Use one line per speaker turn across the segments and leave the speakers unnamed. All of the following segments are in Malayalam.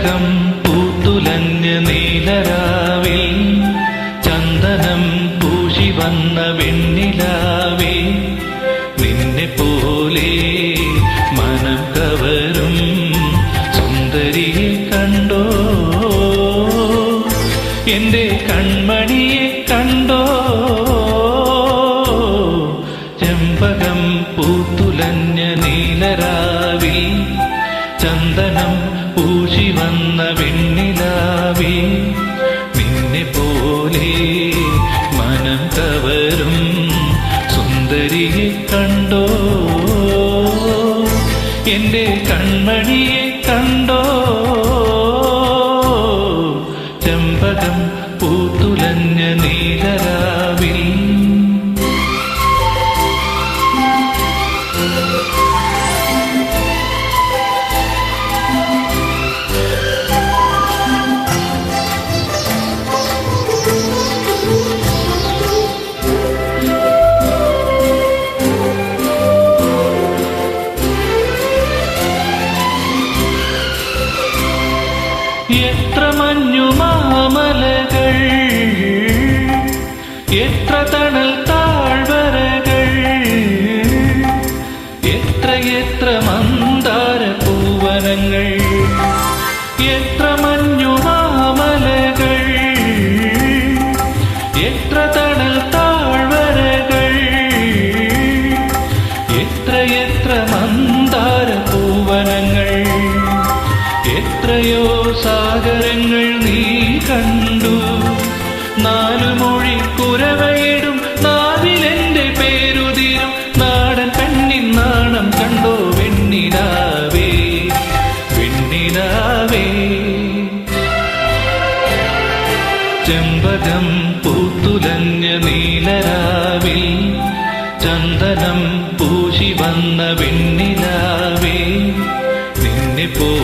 ചെമ്പകം പൂത്തുലഞ്ഞ നീലരാവിൽ ചന്ദനം പൂശി വന്ന വെണ്ണിലാവേ ചന്ദനം പൂശി വന്ന വെണ്ണിലാവി. നിന്നെ പോലെ മനം കവരും സുന്ദരിയെ കണ്ടോ? എന്റെ കൺമണിയെ കണ്ടോ? ചെമ്പകം പൂത്തുലഞ്ഞ നീലരാവിൽ. എത്ര മഞ്ഞുമാമലകൾ എത്ര തണൽ താഴ്വരകൾ എത്ര എത്ര മന്ദാര പൂവനങ്ങൾ എത്ര മഞ്ഞുമാമലകൾ സാഗരങ്ങൾ നീ കണ്ടു. നാലു മൊഴി കുരവയിടും നാവിലെന്റെ പേരുതിരും. നാടൻ പെണ്ണിൻ നാണം കണ്ടോ വെണ്ണിനാവേ വെണ്ണിനാവേ ചെമ്പകം പൂത്തുലഞ്ഞ നീലരാവിൽ ചന്ദനം പൂശി വന്ന വെണ്ണിനാവേ നിന്നെ പോലെ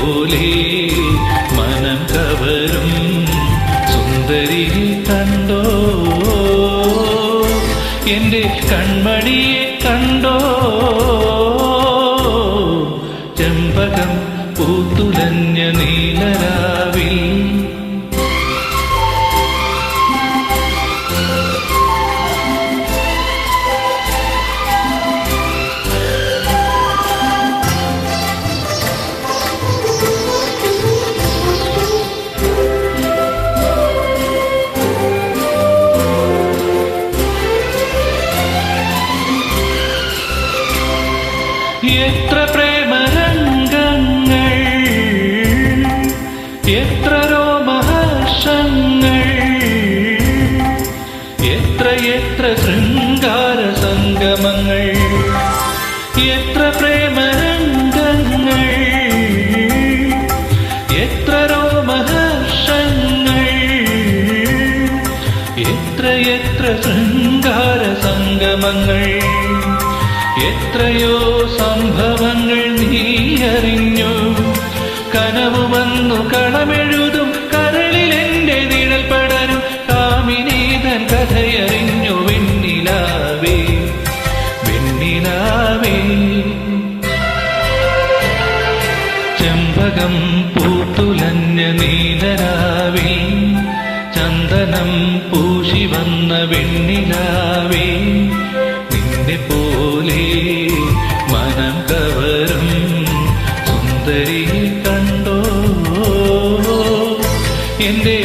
എന്റെ കൺമണിയെ കണ്ടോ? ചെമ്പകം പൂത്തുലഞ്ഞ നീലരാവിൽ എത്ര പ്രേമരംഗങ്ങൾ എത്ര രോമഹർഷങ്ങൾ എത്ര എത്ര ശൃംഗാര സംഗമങ്ങൾ എത്ര പ്രേമരംഗങ്ങൾ എത്ര രോമഹർഷങ്ങൾ എത്ര എത്ര ശൃംഗാര സംഗമങ്ങൾ എത്രയോ കരഞ്ഞു കനവു വന്നു കളമെഴുതും കരളിലെന്റെ നിഴൽ പടരും. കാമിനീതൻ കഥയറിഞ്ഞു വെണ്ണിലാവേ വെണ്ണിലാവേ. ചെമ്പകം പൂത്തുലഞ്ഞ നീലരാവിൽ ചന്ദനം പൂശി വന്ന വെണ്ണിലാവേ നിന്നെ പോലെ മനം കവർ എന്റെ